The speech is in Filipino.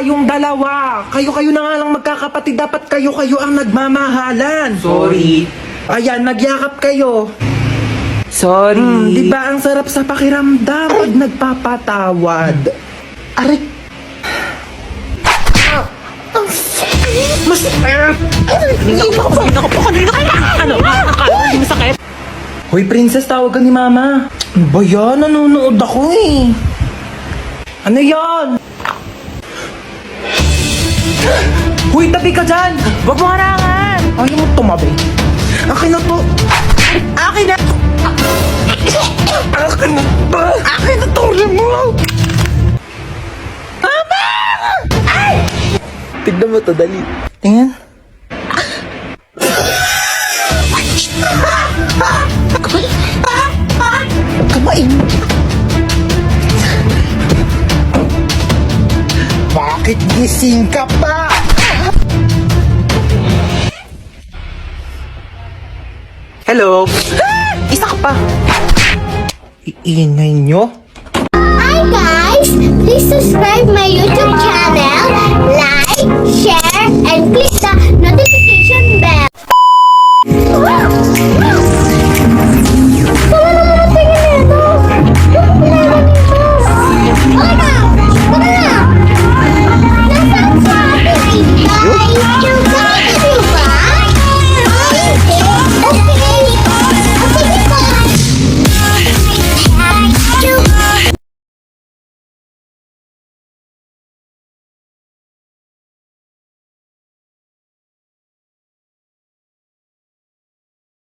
kayong dalawa. Kayo-kayo na nga lang magkakapatid. Dapat kayo-kayo ang nagmamahalan. Sorry. Ayan, nagyakap kayo. Sorry. Hmm, di ba ang sarap sa pakiramdam pag nagpapatawad? Aray! Mas... Kanina ko pa, kanina ko pa, kanina ka Ano? Akala hindi masakit? Hoy, princess, tawagan ni mama. Ano ba yan? Nanonood ako eh. Ano yan? Hoy, tabi ka dyan! Huwag mo harangan! Ayaw mo tumabi. Akin na to. Akin na. Akin na to. Akin na to. mo. Mama! Ay! Tignan mo to, dali. Tingnan. Kumain. Bakit gising ka pa? Hello? Isa ka pa. Iingay nyo? Hi guys! Please subscribe my YouTube channel,